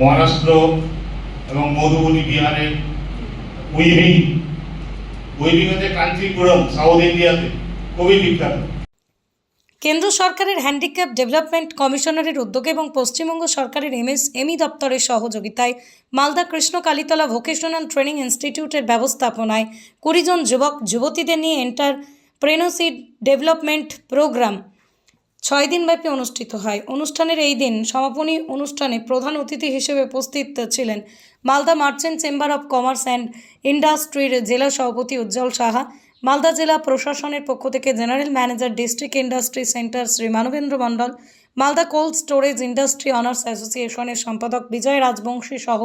মহারাষ্ট্র এবং মধুবনী বিহারের weaving weaving হচ্ছে কাঞ্চিপুরম, সাউথ ইন্ডিয়াতে খুবই বিখ্যাত। কেন্দ্র সরকারের হ্যান্ডিক্যাপ ডেভেলপমেন্ট কমিশনারের উদ্যোগে এবং পশ্চিমবঙ্গ সরকারের এমএস, এমই দপ্তরের সহযোগিতায় মালদা কৃষ্ণ কালীতলা ভোকেশনাল ট্রেনিং ইনস্টিটিউটের ব্যবস্থাপনায় কুড়িজন যুবক, যুবতীদের নিয়ে এন্টারপ্রেনরশিপ ডেভেলপমেন্ট প্রোগ্রাম ছয় দিনব্যাপী অনুষ্ঠিত হয়। অনুষ্ঠানের এই দিন সমাপনী অনুষ্ঠানে প্রধান অতিথি হিসেবে উপস্থিত ছিলেন Malda merchant chamber of commerce and ইন্ডাস্ট্রির জেলা সভাপতি উজ্জ্বল সাহা, মালদা জেলা প্রশাসনের পক্ষ থেকে general manager district industry centre Shri Manabendra Mandal, Malda cold storage industry owners অ্যাসোসিয়েশনের সম্পাদক বিজয় রাজবংশী সহ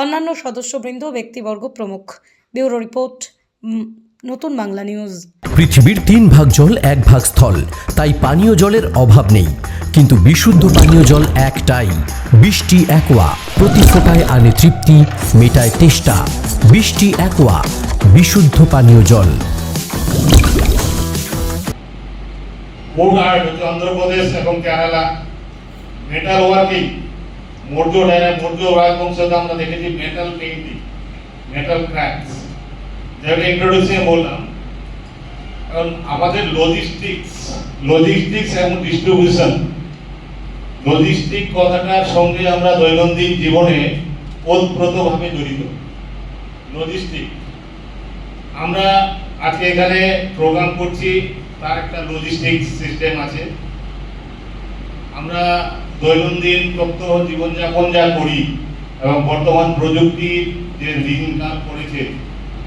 অন্যান্য সদস্যবৃন্দ ব্যক্তিবর্গ প্রমুখ। ব্যুরো রিপোর্ট নতুন বাংলা নিউজ পৃথিবীর তিন ভাগ জল এক ভাগ স্থল। তাই পানীয় জলের অভাব নেই। কিন্তু বিশুদ্ধ পানীয় জল একটাই। বৃষ্টি একোয়া। প্রতি ফোটায় আনে তৃপ্তি মেটায় তেষ্টা। বৃষ্টি একোয়া। বিশুদ্ধ পানীয় জল। অন্ধ্রপ্রদেশ এবং কেরালা। মেটাল ওয়ার্কিং মৌর্য ডায়না মৌর্য রাজবংশতে আমরা দেখেছি মেটাল পেইন্টিং মেটাল ক্র্যাকস যেটা ইন্ট্রোডিউসে বললাম। কারণ আমাদের লজিস্টিক্স লজিস্টিক্স এবং ডিস্ট্রিবিউশন লজিস্টিক কথাটার সঙ্গে আমরা দৈনন্দিন জীবনে ওতপ্রোতভাবে জড়িত। লজিস্টিক আমরা আজকে এখানে প্রোগ্রাম করছি, তার একটা লজিস্টিক সিস্টেম আছে। আমরা দৈনন্দিন প্রত্যহ জীবনযাপন যা করি এবং বর্তমান প্রযুক্তির যে দিনকাল করেছে